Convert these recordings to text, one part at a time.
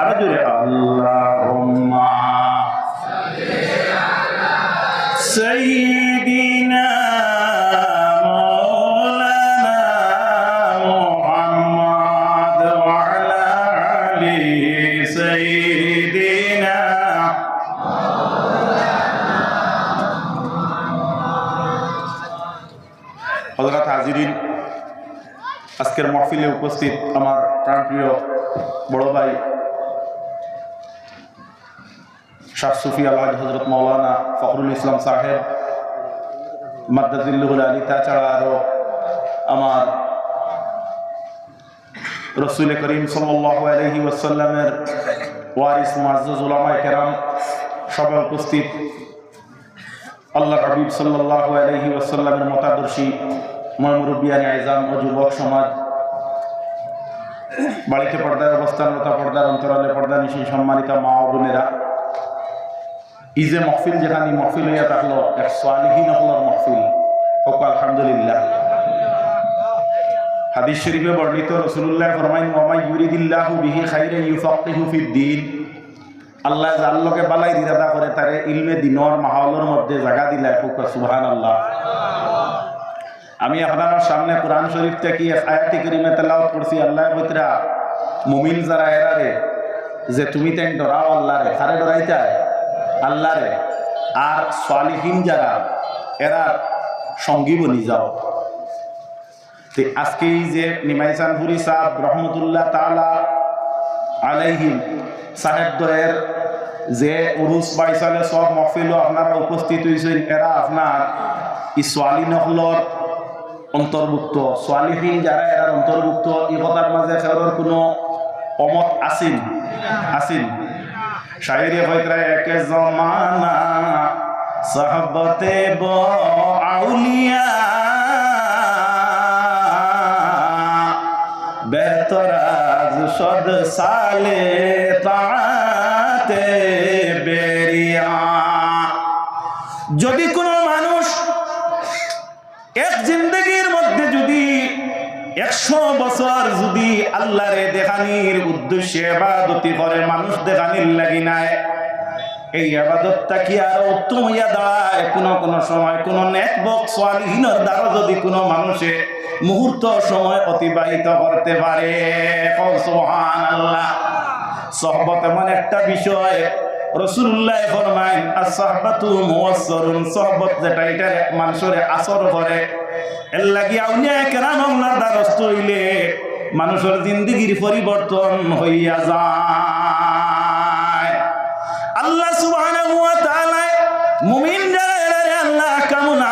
আরও জোরে আল্লাহুম্মা। সাইয়্যিদিনা মাওলানা মুহাম্মদ ওয়া আলা আলি সাইয়্যিদিনা আজকের মহফিলে উপস্থিত আমার প্রাণপ্রিয় বড় ভাই শাহ সুফি আল্লাহ হজরত মৌলানা ফখরুল ইসলাম সাহেব মাদ্দাজিল্লুল আলী, তাছাড়া আরও আমার রসুল করিম সাল্লাহ আলহি ওয়াসাল্লামের ওয়ারিস মুআজ্জাজ উলামায়ে কেরাম সবাই উপস্থিত। আল্লাহ হাবিব সাল্লাহ আলহি ওয়াসাল্লামের মতাদর্শী ময়মুরব্বিয়ানি আইজাম ও যুবক সমাজ। বাড়িতে পর্দার অবস্থানরত পর্দার অন্তরালে পর্দা নিশি সম্মানিতা মা ও ইজে মহফিল যেখানে মহফিল হইয়া থাকল, এক সালিহীন হলর মহফিল। হোক, আলহামদুলিল্লাহ। হাদিস শরীফে বর্ণিত রসুল্লাহ ফরমাইন ওয়ামাই ইউরিদিল্লাহু বিহি খাইরা ইউফাক্কিহু ফিদ্দিন আল্লাহ যার লোকে বালাই দিরাদা করে, তারে ইলমে দিনর মাহলের মধ্যে জায়গা দিলাই হোক, সুবহানাল্লাহ। আমি আপনার সামনে কোরআন শরীফ থেকে আয়াতি করিমে তেলাওয়াত করছি, আল্লাহ বৈতরা, মুমিন যারা এরারে যে তুমি তেন ডরাও আল্লাহরে কারে ডরাইতায়? আল্লাহরে আর সালিহীন যারা, এরা সঙ্গী বনি যাও। তে আজকে এই যে নিমাইসানপুরি সাহেব রহমতুল্লাহ তালা আলাইহিম সাহেব দয়ের যে উরুস বাইসালে সব মহফিল আপনারা উপস্থিত হয়েছেন এরা আপনার ই সোয়ালি নকলর অন্তর্ভুক্ত, সোয়ালিহীন যারা এরার অন্তর্ভুক্ত ই কথার মাঝে খেলোর কোনো অমত আসিন আসিন। শায়রি হইতরা এক জমানা সাহবতে ব আউলিয়া। বেতরাজ সদ সালে তাতে আল্লাহরে দেখানির উদ্দেশ্যে এবাদতি করে, মানুষ দেখানির লাগি নাই। এই আবাদতটা কি আর উত্তম হইয়া দাঁড়ায়? কোনো কোনো সময় কোনো নেটবক সোয়ালিহীনের দ্বারা যদি কোনো মানুষে মুহূর্ত সময় অতিবাহিত করতে পারে আল্লাহ সহবত এমন একটা বিষয়, রসুল্লাহ ফরমাইন আসহাবাতু মুয়াসসরুন সহবত যেটা এটা মানুষের আসর করে। এর লাগি আউলিয়া কেরাম আল্লাহর দ্বারস্থ হইলে মানুষের জিন্দগির পরিবর্তন হইয়া যায়। আল্লাহ আল্লাহ কামুন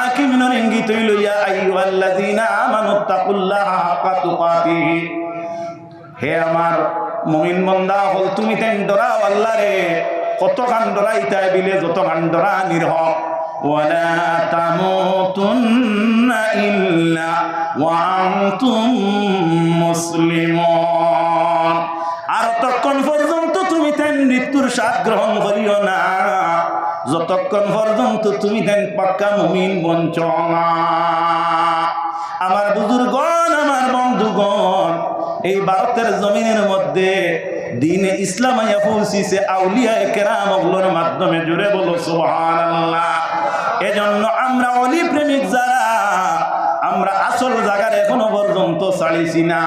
হে আমার মুমিন বন্দা, হল তুমি তেন ডরাও আল্লাহ রে। কত গান ডরাইতাই বিলে যত গান ডরা নির্হক ولا تموتن إلا وأنتم মুসলিমন আর তখন পর্যন্ত তুমি তেন মৃত্যুর স্বাদ গ্রহণ করিও না যতক্ষণ পর্যন্ত তুমি তেন পাক্কা মুমিন বঞ্চ না আমার বুজুর্গণ আমার বন্ধুগণ এই ভারতের জমিনের মধ্যে দিনে ইসলাম আইয়া পৌঁছিছে আউলিয়া কেরাম ওগুলোর মাধ্যমে জুড়ে বলো সুবহানাল্লাহ এজন্য আমরা অলি প্রেমিক যারা, আমরা আসল জায়গার এখনও পর্যন্ত ছাড়িছি না।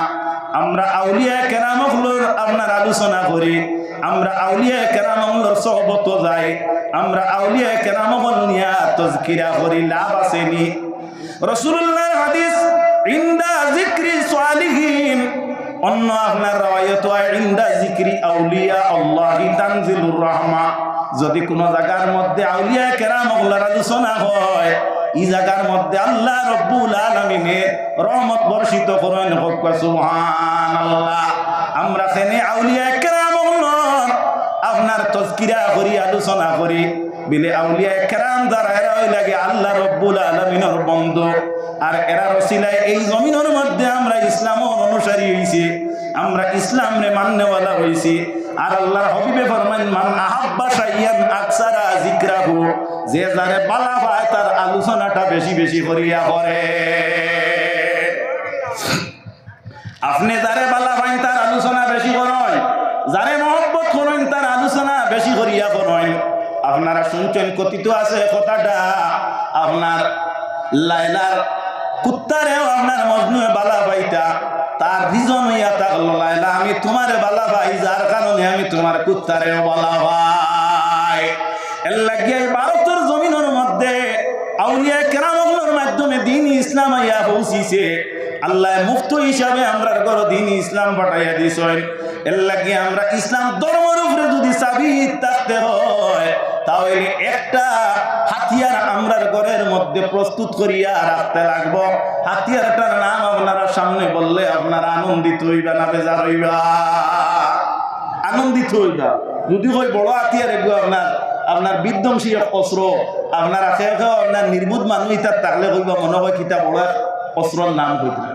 আমরা আউলিয়া কেরামগুলোর আপনার আলোচনা করি, আমরা আউলিয়া কেরামগুলোর সহবত যাই, আমরা আউলিয়া কেরামগুল নিয়া তজকিরা করি, লাভ আসেনি রসুল্লাহর হাদিস, ইন্দা জিক্রি সালিহিন অন্য আপনার রায়ত ইন্দা জিক্রি আউলিয়া আল্লাহি তানজিলুর রহমা যদি কোন জায়গার মধ্যে আউলিয়া কেরাম আলোচনা হয়, এই জায়গার মধ্যে আল্লাহ রব্বুল আলমিনে রহমত বর্ষিত করেন। আমরা সেনে আউলিয়া কেরাম আপনার তজকিরা করি, আলোচনা করি। বিলে আউলিয়া কেরাম যারা এরা ওই লাগে আল্লাহ রব্বুল আলমিনের বন্ধু। আর এরা রসিলায় এই জমিনের মধ্যে আমরা ইসলামের অনুসারী হয়েছি আমরা ইসলাম রে মান্যওয়ালা হয়েছি আর আল্লাহর হবিবে ফরমান মান আহাব্বা শাইয়ান আকসারা জিকরাহু যে যারে বালা পায় তার আলোচনাটা বেশি বেশি করিয়া করে আপনি যারে বালা পাই তার আলোচনা বেশি করেন, যারে মহব্বত করেন তার আলোচনা বেশি করিয়া করেন আপনারা শুনছেন, কথিত আছে কথাটা, আপনার লাইলার কুত্তারেও আপনার মজনুয়ে বালা পাইতা। তার রিজন হইয়া থাকল লাইলা আমি তোমার বালা পাই যার কারণে আমি তোমার কুত্তারেও বালা পাই এর লাগিয়ে ভারতের জমিনের মধ্যে আউলিয়া কেরামগুলোর মাধ্যমে দিন ইসলাম আইয়া পৌঁছিছে। আল্লাহ মুক্ত হিসাবে আমরা ঘর দিন ইসলাম পাঠাইয়া দিছেন। এর লাগে আমরা ইসলাম ধর্মের উপরে যদি সাবিত থাকতে হয় তাহলে একটা হাতিয়ার আমরার ঘরের মধ্যে প্রস্তুত করিয়া রাখতে লাগবো। হাতিয়ারটার নাম আপনারা সামনে বললে আপনারা আনন্দিত হইবা না, বেজার হইবা? আনন্দিত হইবা। যদি হয় বড় হাতিয়ার এগুলো আপনার আপনার বিধ্বংসী অস্ত্র। আপনার আখেও আপনার নির্বুধ মানুষ তার থাকলে হইবা মনে হয় কিতা বড় অস্ত্রর নাম হইতে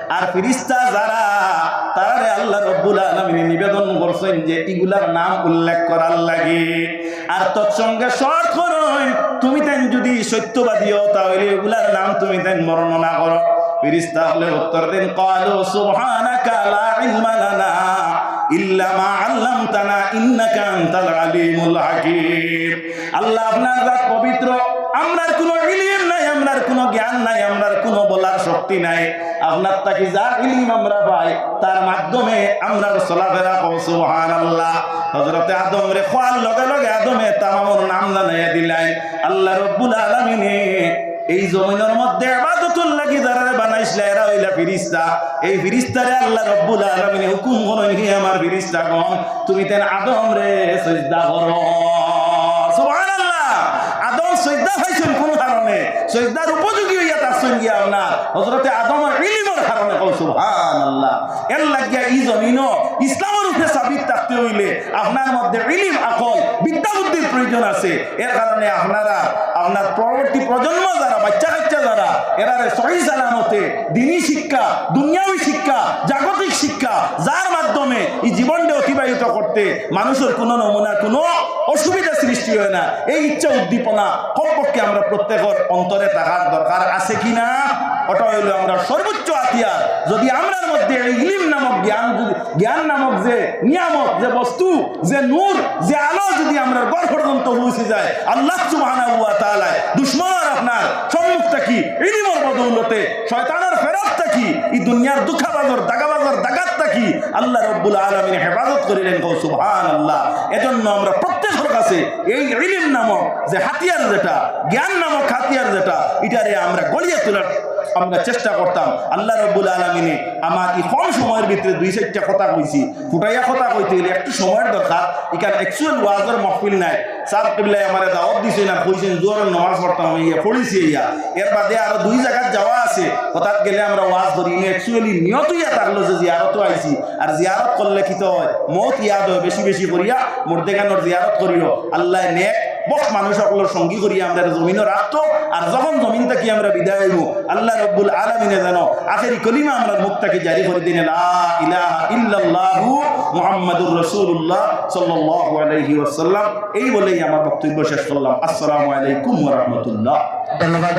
আর ফিরিস্তা যারা তারে আল্লাহ রব্বুল আলমিনে নিবেদন করছেন যে এগুলার নাম উল্লেখ করার লাগে। আর তৎসঙ্গে শর্ত তুমি তেন যদি সত্যবাদী হও, তাহলে এগুলার নাম তুমি তেন বর্ণনা করো। ফিরিস্তা হলে উত্তর দেন, কালো সুবহানাকা লা ইলমা লানা ইল্লা মা আল্লামতানা ইন্নাকা আনতাল আলিমুল হাকিম। আল্লাহ আপনার জাত পবিত্র, আমরার কোনো ইলিম নাই, আমরার কোনো জ্ঞান নাই, আমরার কোনো বলার শক্তি নাই। আপনার তাকে যা ইলিম আমরা পাই, তার মাধ্যমে আমরা চলাফেরা কও সুবহানাল্লাহ। হযরতে আদম রে খোয়ার লগে লগে আদমে তামামর নাম জানাইয়া দিলাই আল্লাহ রব্বুল আলামিনে এই জমিনের মধ্যে আবাদতুল লাগি যারা বানাইছিল, এরা হইলা ফিরিস্তা। এই ফিরিস্তারে আল্লাহ রব্বুল আলামিনে হুকুম করেন আমার ফিরিস্তা গণ, তুমি তেন আদম রে সজদা করো। সজদা হইছেন কোন কারণে সজদার উপযোগী হইয়া তাসছেন গিয়া না। হযরতে আদমের ইলমের কারণে কও, সুবহানাল্লাহ। এর লাগিয়া এই জমিনও ইসলামের উপরে সাবিত থাকতে হইলে আপনার মধ্যে ইলিম আকল বিদ্যা বুদ্ধির প্রয়োজন আছে। এর কারণে আপনারা, আপনার পরবর্তী প্রজন্ম যারা, বাচ্চা কাচ্চা যারা এরারে সহি সালামতে দিনী শিক্ষা দুনিয়াবী শিক্ষা, জাগতিক শিক্ষা যার মাধ্যমে এই জীবনটা অতিবাহিত করতে, মানুষের কোনো নমুনা, কোনো অসুবিধা সৃষ্টি হয় না। এই ইচ্ছা উদ্দীপনা কমপক্ষে আমরা প্রত্যেকের অন্তরে থাকার দরকার আছে কিনা ওটা হইল আমরা সর্বোচ্চ হাতিয়ার। যদি আমরার মধ্যে ইলিম নামক জ্ঞান জ্ঞান নামক যে নিয়ামক যে বস্তু, যে নূর, যে আলো যদি আমরা গড় পর্যন্ত পৌঁছে যায়, আল্লাহ সুবহানাহু ওয়া তাআলা দুশ্মনের আপনার সম্মুখটা কি? ইলিমর বদৌলতে শয়তানের ফেরতটা কি? এই দুনিয়ার দুঃখাবাজর, দাগাবাজর দাগাতটা কি? আল্লাহ রব্বুল আলামিন হেফাজত করিলেন কৌ সুবহানাল্লাহ। এজন্য আমরা প্রত্যেকের কাছে এই ইলিম নামক যে হাতিয়ার যেটা, জ্ঞান নামক হাতিয়ার যেটা, এটারে আমরা গড়িয়ে তোলার আমরা চেষ্টা করতাম, আল্লাহ রব্বুল আলমিনে আমার এই কম সময়ের ভিতরে দুই চারটা কথা কইছি। ফুটাইয়া কথা কইতে গেলে একটু সময়ের দরকার। এখানে অ্যাকচুয়াল ওয়াজের মহফিল নাই। সার টিবলাই আমার দাওয়াত দিছে না, কইছেন জোরের নমাজ পড়তাম ইয়া পড়িছি ইয়া। এর বাদে আরও দুই জায়গাত যাওয়া আছে। হঠাৎ গেলে আমরা ওয়াজ ধরি। অ্যাকচুয়ালি নিয়ত ইয়া থাকল যে জিয়ারত আইছি। আর জিয়ারত করলে কি তো হয়? মত ইয়াদ হয়, বেশি বেশি করিয়া মুর্দেগানোর জিয়ারত করিও। আল্লাহ নেক বক মানুষ সকলের সঙ্গী করিয়া আমরা জমিনও রাখতো আর যখন জমিন থেকে আমরা বিদায় হইব, আল্লাহ রব্বুল আলমিনে যেন আখেরি কলিমা আমরা মুখটাকে জারি করে দিন মোহাম্মদুর রসুল্লাহ সাল্লি ওসাল্লাম এই বলেই আমার বক্তব্য শেষ করলাম। আসসালামু আলাইকুম রহমতুল্লাহ। ধন্যবাদ